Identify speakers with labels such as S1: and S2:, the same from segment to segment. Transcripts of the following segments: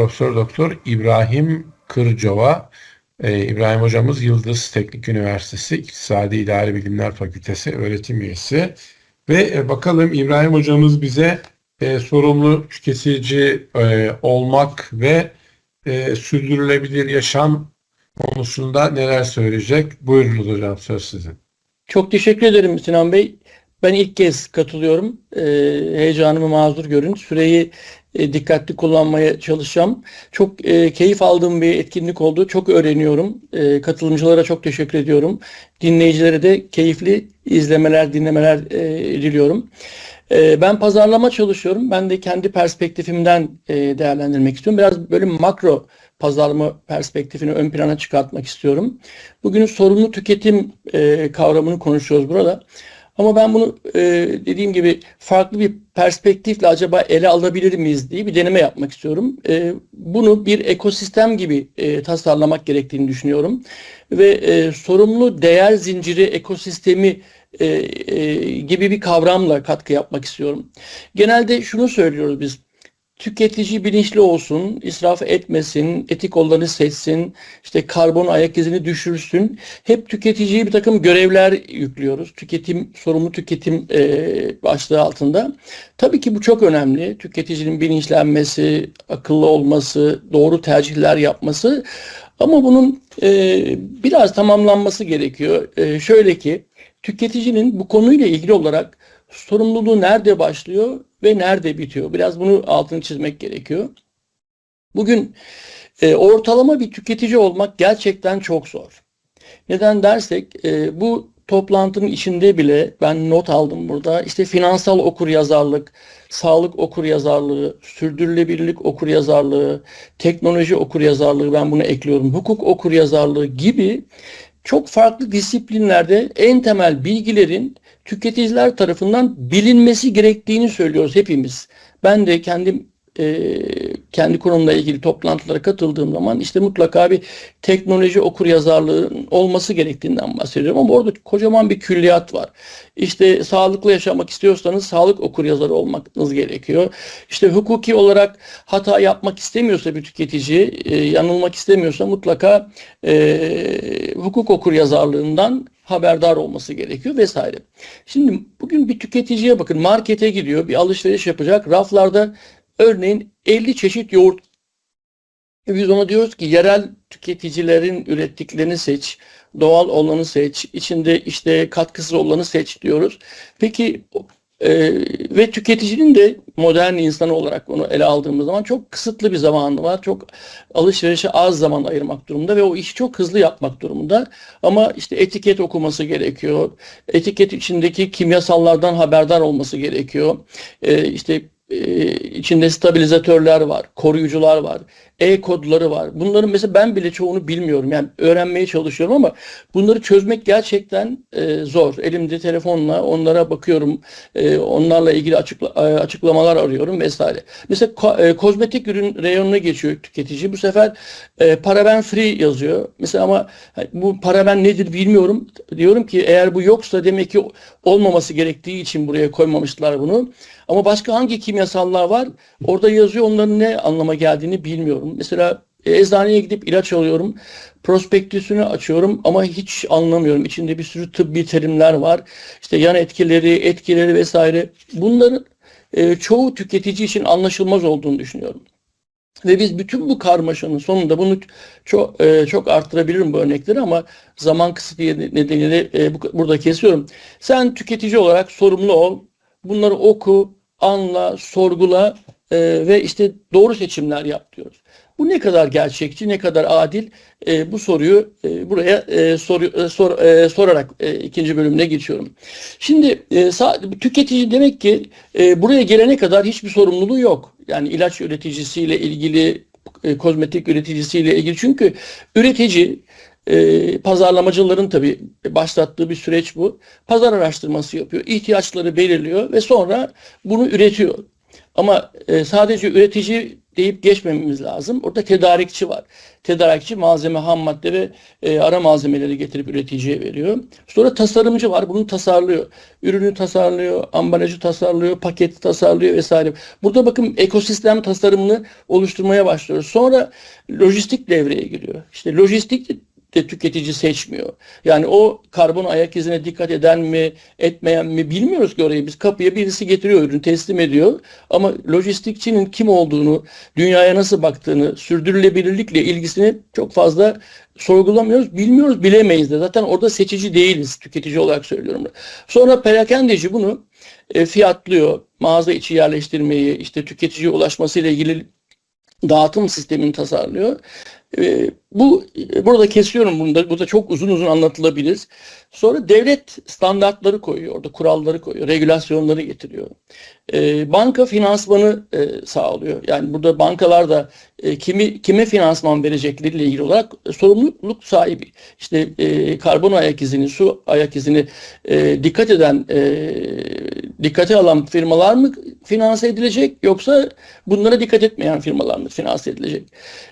S1: Profesör Doktor İbrahim Kırcova. Ee, İbrahim hocamız Yıldız Teknik Üniversitesi İktisadi İdari Bilimler Fakültesi öğretim üyesi. Ve e, bakalım İbrahim hocamız bize e, sorumlu tüketici e, olmak ve e, sürdürülebilir yaşam konusunda neler söyleyecek? Buyurunuz hocam söz sizin.
S2: Çok teşekkür ederim Sinan Bey. Ben ilk kez katılıyorum. Ee, heyecanımı mazur görün. Süreyi e, dikkatli kullanmaya çalışacağım. Çok e, keyif aldığım bir etkinlik oldu. Çok öğreniyorum. E, katılımcılara çok teşekkür ediyorum. Dinleyicilere de keyifli izlemeler, dinlemeler e, diliyorum. E, ben pazarlama çalışıyorum. Ben de kendi perspektifimden değerlendirmek istiyorum. Biraz böyle makro pazarlama perspektifini ön plana çıkartmak istiyorum. Bugün sorumlu tüketim kavramını konuşuyoruz burada. Ama ben bunu e, dediğim gibi farklı bir perspektifle acaba ele alabilir miyiz diye bir deneme yapmak istiyorum. E, bunu bir ekosistem gibi e, tasarlamak gerektiğini düşünüyorum. Ve e, sorumlu değer zinciri ekosistemi e, e, gibi bir kavramla katkı yapmak istiyorum. Genelde şunu söylüyoruz biz tüketici bilinçli olsun, israf etmesin, etik olanı seçsin, işte karbon ayak izini düşürsün. Hep tüketiciye bir takım görevler yüklüyoruz. Tüketim, sorumlu tüketim e, başlığı altında. Tabii ki bu çok önemli. Tüketicinin bilinçlenmesi, akıllı olması, doğru tercihler yapması. Ama bunun e, biraz tamamlanması gerekiyor. E, şöyle ki, tüketicinin bu konuyla ilgili olarak sorumluluğu nerede başlıyor ve nerede bitiyor? Biraz bunu altını çizmek gerekiyor. Bugün e, ortalama bir tüketici olmak gerçekten çok zor. Neden dersek e, bu toplantının içinde bile ben not aldım burada. İşte finansal okur yazarlık, sağlık okur yazarlığı, sürdürülebilirlik okur yazarlığı, teknoloji okur yazarlığı ben bunu ekliyorum. Hukuk okur yazarlığı gibi çok farklı disiplinlerde en temel bilgilerin tüketiciler tarafından bilinmesi gerektiğini söylüyoruz hepimiz. Ben de kendim e, kendi konumla ilgili toplantılara katıldığım zaman işte mutlaka bir teknoloji okur yazarlığın olması gerektiğinden bahsediyorum ama orada kocaman bir külliyat var. İşte sağlıklı yaşamak istiyorsanız sağlık okur yazarı olmanız gerekiyor. İşte hukuki olarak hata yapmak istemiyorsa bir tüketici, e, yanılmak istemiyorsa mutlaka e, hukuk okur yazarlığından haberdar olması gerekiyor vesaire. Şimdi bugün bir tüketiciye bakın markete gidiyor bir alışveriş yapacak raflarda örneğin 50 çeşit yoğurt biz ona diyoruz ki yerel tüketicilerin ürettiklerini seç, doğal olanı seç, içinde işte katkısız olanı seç diyoruz. Peki ee, ve tüketicinin de modern insanı olarak onu ele aldığımız zaman çok kısıtlı bir zamanı var. Çok alışverişe az zaman ayırmak durumunda ve o işi çok hızlı yapmak durumunda. Ama işte etiket okuması gerekiyor. Etiket içindeki kimyasallardan haberdar olması gerekiyor. Ee, işte e, içinde stabilizatörler var, koruyucular var, e-kodları var. Bunların mesela ben bile çoğunu bilmiyorum. Yani öğrenmeye çalışıyorum ama bunları çözmek gerçekten e, zor. Elimde telefonla onlara bakıyorum. E, onlarla ilgili açıkla, e, açıklamalar arıyorum vesaire. Mesela ko, e, kozmetik ürün reyonuna geçiyor tüketici. Bu sefer e, paraben free yazıyor. Mesela ama bu paraben nedir bilmiyorum. Diyorum ki eğer bu yoksa demek ki olmaması gerektiği için buraya koymamışlar bunu. Ama başka hangi kimyasallar var? Orada yazıyor onların ne anlama geldiğini bilmiyorum. Mesela e, eczaneye gidip ilaç alıyorum. Prospektüsünü açıyorum ama hiç anlamıyorum. İçinde bir sürü tıbbi terimler var. İşte yan etkileri, etkileri vesaire. Bunların e, çoğu tüketici için anlaşılmaz olduğunu düşünüyorum. Ve biz bütün bu karmaşanın sonunda bunu çok e, çok arttırabilirim bu örnekleri ama zaman kısıtı nedeniyle e, bu, burada kesiyorum. Sen tüketici olarak sorumlu ol. Bunları oku, anla, sorgula e, ve işte doğru seçimler yap diyoruz. Bu ne kadar gerçekçi, ne kadar adil? E, bu soruyu e, buraya e, soru, e, sor, e, sorarak e, ikinci bölümüne geçiyorum. Şimdi e, tüketici demek ki e, buraya gelene kadar hiçbir sorumluluğu yok. Yani ilaç üreticisiyle ilgili, e, kozmetik üreticisiyle ilgili. Çünkü üretici e, pazarlamacıların tabii başlattığı bir süreç bu. Pazar araştırması yapıyor, ihtiyaçları belirliyor ve sonra bunu üretiyor. Ama e, sadece üretici deyip geçmememiz lazım. Orada tedarikçi var. Tedarikçi malzeme, ham madde ve e, ara malzemeleri getirip üreticiye veriyor. Sonra tasarımcı var. Bunu tasarlıyor. Ürünü tasarlıyor, ambalajı tasarlıyor, paketi tasarlıyor vesaire. Burada bakın ekosistem tasarımını oluşturmaya başlıyoruz. Sonra lojistik devreye giriyor. İşte lojistik de tüketici seçmiyor. Yani o karbon ayak izine dikkat eden mi, etmeyen mi bilmiyoruz ki orayı. Biz kapıya birisi getiriyor, ürünü teslim ediyor. Ama lojistikçinin kim olduğunu, dünyaya nasıl baktığını, sürdürülebilirlikle ilgisini çok fazla sorgulamıyoruz. Bilmiyoruz, bilemeyiz de. Zaten orada seçici değiliz, tüketici olarak söylüyorum. Sonra perakendeci bunu e, fiyatlıyor. Mağaza içi yerleştirmeyi, işte tüketiciye ulaşmasıyla ilgili dağıtım sistemini tasarlıyor. E, bu burada kesiyorum bunu da. Burada çok uzun uzun anlatılabilir. Sonra devlet standartları koyuyor orada, kuralları koyuyor, regülasyonları getiriyor. E, banka finansmanı e, sağlıyor. Yani burada bankalar da e, kimi kime finansman verecekleriyle ilgili olarak sorumluluk sahibi. İşte e, karbon ayak izini, su ayak izini e, dikkat eden, e, dikkate alan firmalar mı finanse edilecek yoksa bunlara dikkat etmeyen firmalar mı finanse edilecek?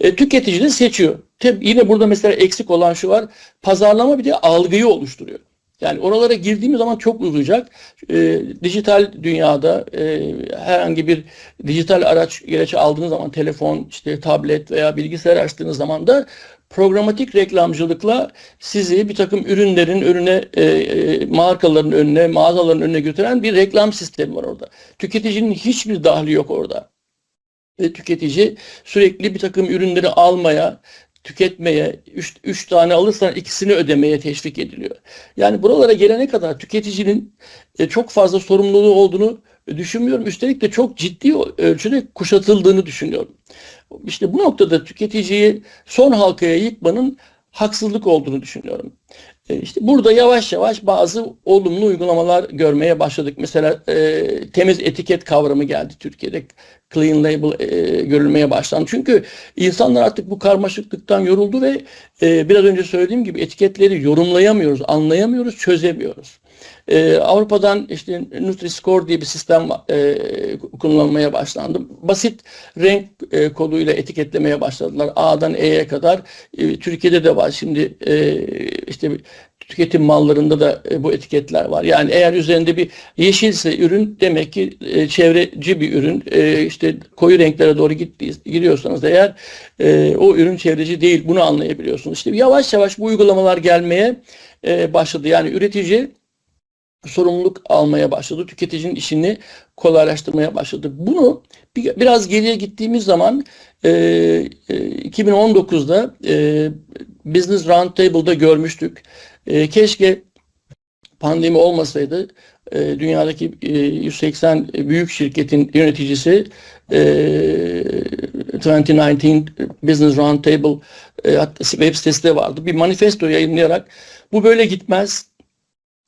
S2: E, tüketici de seçiyor. Tabii yine burada mesela eksik olan şu var. Pazarlama bir de algıyı oluşturuyor. Yani oralara girdiğimiz zaman çok uzayacak. E, dijital dünyada e, herhangi bir dijital araç gereç aldığınız zaman telefon, işte tablet veya bilgisayar açtığınız zaman da programatik reklamcılıkla sizi bir takım ürünlerin önüne, e, e, markaların önüne, mağazaların önüne götüren bir reklam sistemi var orada. Tüketicinin hiçbir dahli yok orada. Ve tüketici sürekli bir takım ürünleri almaya, tüketmeye, üç, üç tane alırsan ikisini ödemeye teşvik ediliyor. Yani buralara gelene kadar tüketicinin e, çok fazla sorumluluğu olduğunu düşünmüyorum. Üstelik de çok ciddi ölçüde kuşatıldığını düşünüyorum. İşte bu noktada tüketiciyi son halkaya yıkmanın haksızlık olduğunu düşünüyorum. E, işte burada yavaş yavaş bazı olumlu uygulamalar görmeye başladık. Mesela e, temiz etiket kavramı geldi Türkiye'de. Clean label e, görülmeye başlandı. Çünkü insanlar artık bu karmaşıklıktan yoruldu ve e, biraz önce söylediğim gibi etiketleri yorumlayamıyoruz, anlayamıyoruz, çözemiyoruz. Ee, Avrupa'dan işte Nutri-Score diye bir sistem e, kullanılmaya başlandı. Basit renk e, koduyla etiketlemeye başladılar. A'dan E'ye kadar. E, Türkiye'de de var şimdi e, işte tüketim mallarında da e, bu etiketler var. Yani eğer üzerinde bir yeşilse ürün demek ki e, çevreci bir ürün. E, işte koyu renklere doğru gidiyorsanız eğer e, o ürün çevreci değil. Bunu anlayabiliyorsunuz. İşte yavaş yavaş bu uygulamalar gelmeye e, başladı. Yani üretici sorumluluk almaya başladı. Tüketicinin işini kolaylaştırmaya başladı. Bunu bir, biraz geriye gittiğimiz zaman e, e, 2019'da e, Business Roundtable'da görmüştük. E, keşke pandemi olmasaydı e, dünyadaki e, 180 büyük şirketin yöneticisi e, 2019 Business Roundtable e, web sitesi de vardı. Bir manifesto yayınlayarak bu böyle gitmez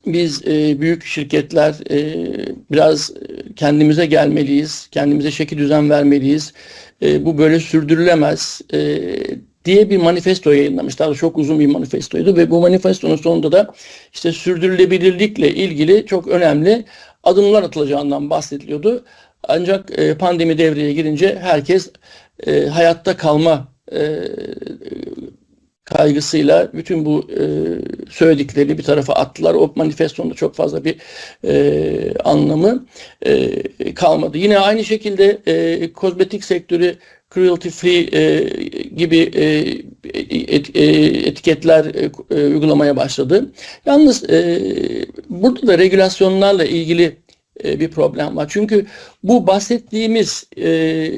S2: biz e, büyük şirketler e, biraz kendimize gelmeliyiz, kendimize şekil düzen vermeliyiz. E, bu böyle sürdürülemez e, diye bir manifesto yayınlamışlar. Çok uzun bir manifestoydu ve bu manifestonun sonunda da işte sürdürülebilirlikle ilgili çok önemli adımlar atılacağından bahsediliyordu. Ancak e, pandemi devreye girince herkes e, hayatta kalma e, kaygısıyla bütün bu e, söyledikleri bir tarafa attılar. O manifestonda çok fazla bir e, anlamı e, kalmadı. Yine aynı şekilde e, kozmetik sektörü cruelty free e, gibi e, et, e, etiketler e, e, uygulamaya başladı. Yalnız e, burada da regülasyonlarla ilgili e, bir problem var. Çünkü bu bahsettiğimiz e,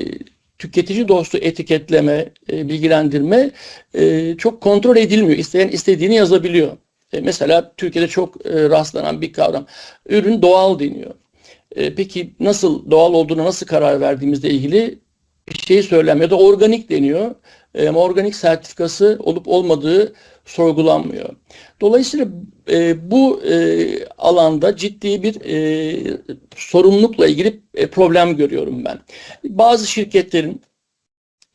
S2: tüketici dostu etiketleme, e, bilgilendirme e, çok kontrol edilmiyor. İsteyen istediğini yazabiliyor. E, mesela Türkiye'de çok e, rastlanan bir kavram. Ürün doğal deniyor. E, peki nasıl doğal olduğuna nasıl karar verdiğimizle ilgili şey söylenmiyor da organik deniyor. E, organik sertifikası olup olmadığı sorgulanmıyor. Dolayısıyla e, bu e, alanda ciddi bir e, sorumlulukla ilgili e, problem görüyorum ben. Bazı şirketlerin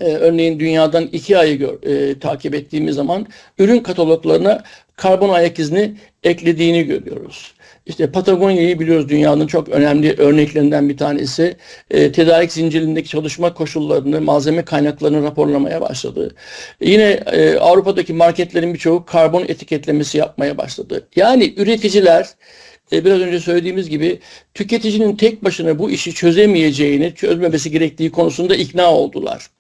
S2: e, örneğin dünyadan iki ayı gör, e, takip ettiğimiz zaman ürün kataloglarına karbon ayak izini eklediğini görüyoruz. İşte Patagonya'yı biliyoruz dünyanın çok önemli örneklerinden bir tanesi. E, tedarik zincirindeki çalışma koşullarını, malzeme kaynaklarını raporlamaya başladı. Yine e, Avrupa'daki marketlerin birçoğu karbon etiketlemesi yapmaya başladı. Yani üreticiler e, biraz önce söylediğimiz gibi tüketicinin tek başına bu işi çözemeyeceğini, çözmemesi gerektiği konusunda ikna oldular.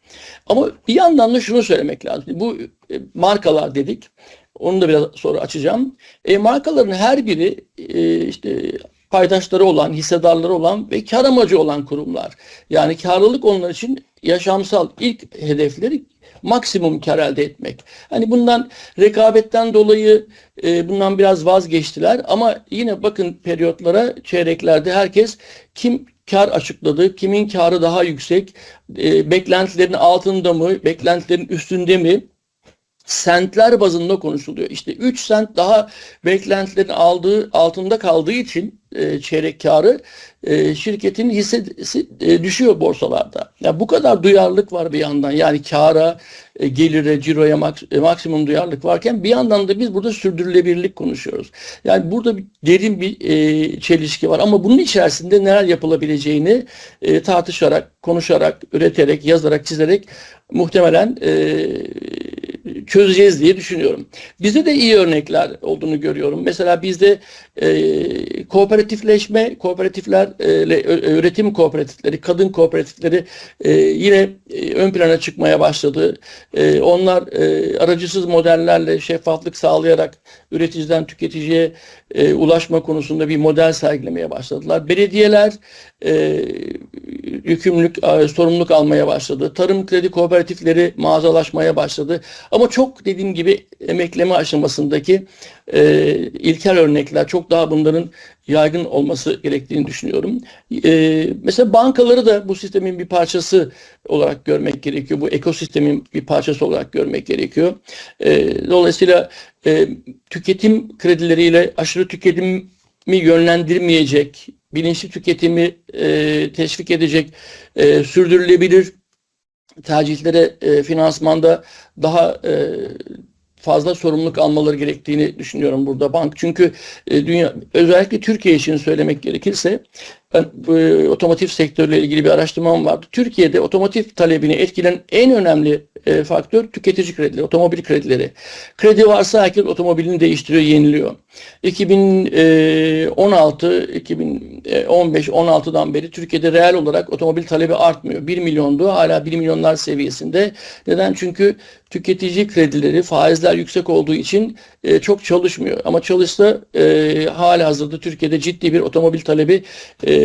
S2: Ama bir yandan da şunu söylemek lazım. Bu e, markalar dedik. Onu da biraz sonra açacağım. E, markaların her biri e, işte paydaşları olan, hissedarları olan ve kar amacı olan kurumlar. Yani karlılık onlar için yaşamsal ilk hedefleri maksimum kar elde etmek. Hani bundan rekabetten dolayı e, bundan biraz vazgeçtiler ama yine bakın periyotlara, çeyreklerde herkes kim kar açıkladı, kimin karı daha yüksek, e, beklentilerin altında mı, beklentilerin üstünde mi? Sentler bazında konuşuluyor. İşte 3 sent daha beklentilerin aldığı altında kaldığı için e, çeyrek karı e, şirketin hissesi e, düşüyor borsalarda. Ya bu kadar duyarlılık var bir yandan. Yani kara, e, gelire, ciroya maks e, maksimum duyarlılık varken bir yandan da biz burada sürdürülebilirlik konuşuyoruz. Yani burada bir, derin bir e, çelişki var ama bunun içerisinde neler yapılabileceğini e, tartışarak, konuşarak, üreterek, yazarak, çizerek muhtemelen e, çözeceğiz diye düşünüyorum. Bizde de iyi örnekler olduğunu görüyorum. Mesela bizde e, kooperatifleşme, kooperatiflerle üretim kooperatifleri, kadın kooperatifleri e, yine e, ön plana çıkmaya başladı. E, onlar e, aracısız modellerle şeffaflık sağlayarak üreticiden tüketiciye e, ulaşma konusunda bir model sergilemeye başladılar. Belediyeler e, yükümlülük, e, sorumluluk almaya başladı. Tarım kredi kooperatifleri mağazalaşmaya başladı. Ama çok dediğim gibi emekleme aşamasındaki e, ilkel örnekler çok daha bunların yaygın olması gerektiğini düşünüyorum. E, mesela bankaları da bu sistemin bir parçası olarak görmek gerekiyor. Bu ekosistemin bir parçası olarak görmek gerekiyor. E, dolayısıyla e, tüketim kredileriyle aşırı tüketimi yönlendirmeyecek, bilinçli tüketimi e, teşvik edecek, e, sürdürülebilir tercihlere e, finansmanda daha e, fazla sorumluluk almaları gerektiğini düşünüyorum burada bank. Çünkü e, dünya özellikle Türkiye için söylemek gerekirse ben e, otomotiv sektörüyle ilgili bir araştırmam vardı. Türkiye'de otomotiv talebini etkilen en önemli e, faktör tüketici kredileri, otomobil kredileri. Kredi varsa herkes otomobilini değiştiriyor, yeniliyor. 2016, 2015, 16'dan beri Türkiye'de reel olarak otomobil talebi artmıyor. 1 milyondu, hala 1 milyonlar seviyesinde. Neden? Çünkü tüketici kredileri, faizler yüksek olduğu için e, çok çalışmıyor. Ama çalışsa e, hala hazırda Türkiye'de ciddi bir otomobil talebi e,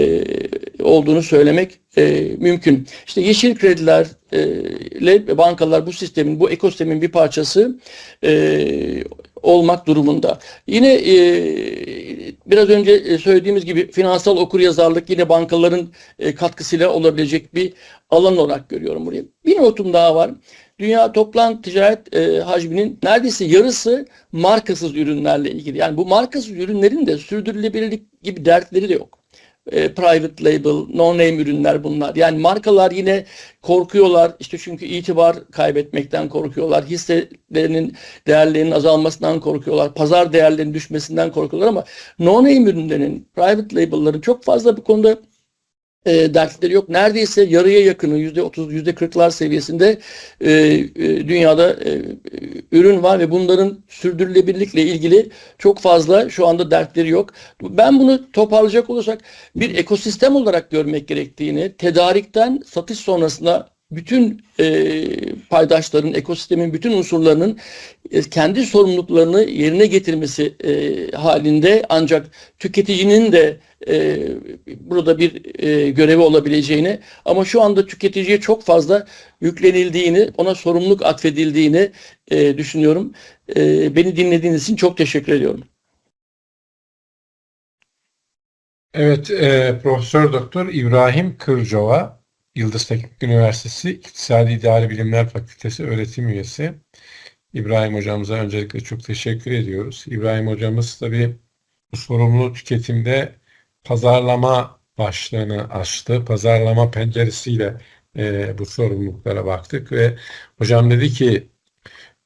S2: olduğunu söylemek e, mümkün. İşte yeşil krediler e, bankalar bu sistemin, bu ekosistemin bir parçası e, olmak durumunda. Yine e, biraz önce söylediğimiz gibi finansal okuryazarlık yine bankaların e, katkısıyla olabilecek bir alan olarak görüyorum burayı. Bir notum daha var. Dünya toplam ticaret e, hacminin neredeyse yarısı markasız ürünlerle ilgili. Yani bu markasız ürünlerin de sürdürülebilirlik gibi dertleri de yok. E, private label, no-name ürünler bunlar. Yani markalar yine korkuyorlar. İşte çünkü itibar kaybetmekten korkuyorlar. Hisselerinin değerlerinin azalmasından korkuyorlar. Pazar değerlerinin düşmesinden korkuyorlar ama no-name ürünlerin, private label'ların çok fazla bu konuda e, dertleri yok. Neredeyse yarıya yakını yüzde otuz, yüzde kırklar seviyesinde e, e, dünyada e, ürün var ve bunların sürdürülebilirlikle ilgili çok fazla şu anda dertleri yok. Ben bunu toparlayacak olursak bir ekosistem olarak görmek gerektiğini, tedarikten satış sonrasında bütün e, paydaşların, ekosistemin bütün unsurlarının e, kendi sorumluluklarını yerine getirmesi e, halinde ancak tüketicinin de e, burada bir e, görevi olabileceğini ama şu anda tüketiciye çok fazla yüklenildiğini, ona sorumluluk atfedildiğini e, düşünüyorum. E, beni dinlediğiniz için çok teşekkür ediyorum.
S1: Evet, e, Profesör Doktor İbrahim Kırcova, Yıldız Teknik Üniversitesi İktisadi İdari Bilimler Fakültesi öğretim üyesi. İbrahim hocamıza öncelikle çok teşekkür ediyoruz. İbrahim hocamız tabii bu sorumlu tüketimde pazarlama başlığını açtı. Pazarlama penceresiyle e, bu sorumluluklara baktık ve hocam dedi ki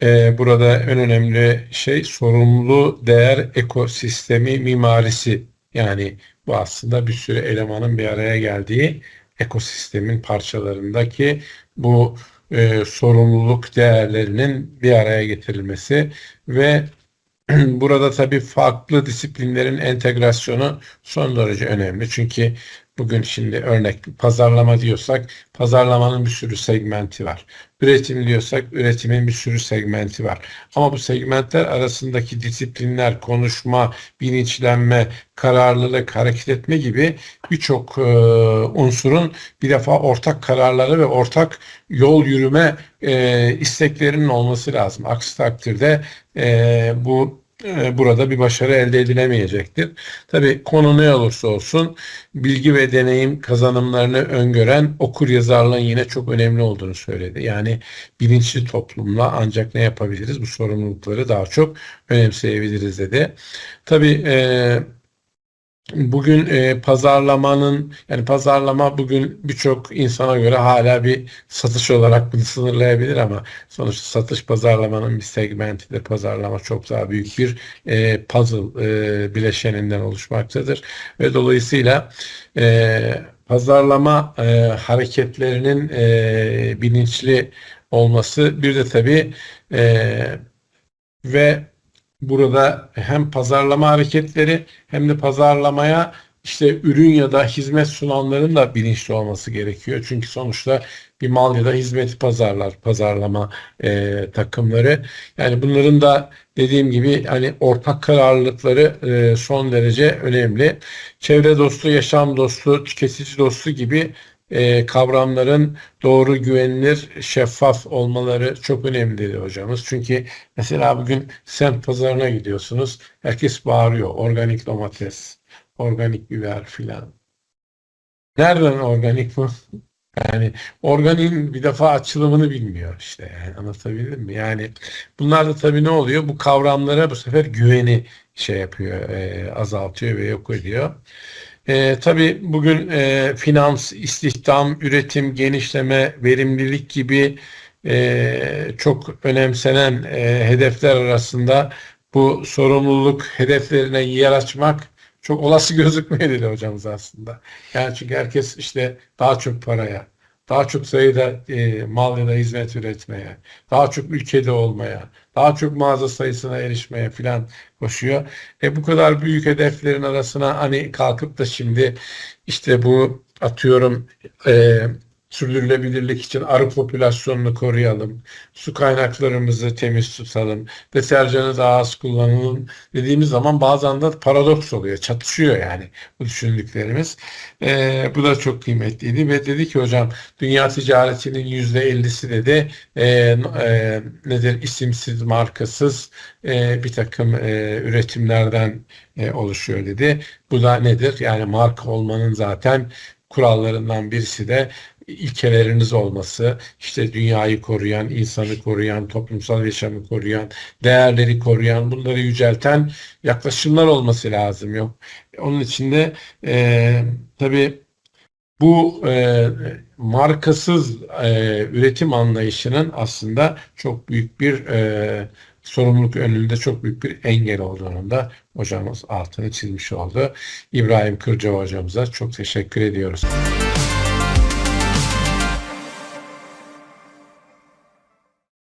S1: e, burada en önemli şey sorumlu değer ekosistemi mimarisi Yani bu aslında bir sürü elemanın bir araya geldiği ekosistemin parçalarındaki bu e, sorumluluk değerlerinin bir araya getirilmesi ve burada tabii farklı disiplinlerin entegrasyonu son derece önemli. Çünkü bugün şimdi örnek pazarlama diyorsak pazarlamanın bir sürü segmenti var. Üretim diyorsak üretimin bir sürü segmenti var. Ama bu segmentler arasındaki disiplinler, konuşma, bilinçlenme, kararlılık, hareket etme gibi birçok e, unsurun bir defa ortak kararları ve ortak yol yürüme e, isteklerinin olması lazım. Aksi takdirde e, bu burada bir başarı elde edilemeyecektir. Tabii konu ne olursa olsun bilgi ve deneyim kazanımlarını öngören okur yazarlığın yine çok önemli olduğunu söyledi. Yani bilinçli toplumla ancak ne yapabiliriz? Bu sorumlulukları daha çok önemseyebiliriz dedi. Tabii e, Bugün e, pazarlamanın yani pazarlama bugün birçok insana göre hala bir satış olarak bunu sınırlayabilir ama sonuçta satış pazarlamanın bir segmentidir. Pazarlama çok daha büyük bir e, puzzle e, bileşeninden oluşmaktadır ve dolayısıyla e, pazarlama e, hareketlerinin e, bilinçli olması bir de tabii e, ve burada hem pazarlama hareketleri hem de pazarlamaya işte ürün ya da hizmet sunanların da bilinçli olması gerekiyor. Çünkü sonuçta bir mal ya da hizmeti pazarlar, pazarlama e, takımları. Yani bunların da dediğim gibi hani ortak kararlılıkları e, son derece önemli. Çevre dostu, yaşam dostu, tüketici dostu gibi e, kavramların doğru, güvenilir, şeffaf olmaları çok önemli dedi hocamız. Çünkü mesela bugün semt pazarına gidiyorsunuz. Herkes bağırıyor. Organik domates, organik biber filan. Nereden organik bu? Yani organin bir defa açılımını bilmiyor işte yani anlatabildim mi? Yani bunlar da tabii ne oluyor? Bu kavramlara bu sefer güveni şey yapıyor, e, azaltıyor ve yok ediyor. E, tabii bugün e, finans, istihdam, üretim, genişleme, verimlilik gibi e, çok önemsenen e, hedefler arasında bu sorumluluk hedeflerine yer açmak çok olası gözükmüyor dedi hocamız aslında. Yani çünkü herkes işte daha çok paraya, daha çok sayıda e, mal ya da hizmet üretmeye, daha çok ülkede olmaya, daha çok mağaza sayısına erişmeye filan koşuyor. E bu kadar büyük hedeflerin arasına hani kalkıp da şimdi işte bu atıyorum e, sürdürülebilirlik için arı popülasyonunu koruyalım, su kaynaklarımızı temiz tutalım, deterjanı daha az kullanalım dediğimiz zaman bazen de paradoks oluyor, çatışıyor yani bu düşündüklerimiz. E, bu da çok kıymetliydi ve dedi ki hocam dünya ticaretinin yüzde ellisi dedi e, e, nedir isimsiz, markasız e, bir takım e, üretimlerden e, oluşuyor dedi. Bu da nedir? Yani marka olmanın zaten kurallarından birisi de ilkeleriniz olması, işte dünyayı koruyan, insanı koruyan, toplumsal yaşamı koruyan, değerleri koruyan, bunları yücelten yaklaşımlar olması lazım. Yok. Onun için de e, tabii bu e, markasız e, üretim anlayışının aslında çok büyük bir e, sorumluluk önünde çok büyük bir engel olduğunu da hocamız altını çizmiş oldu. İbrahim Kırca hocamıza çok teşekkür ediyoruz.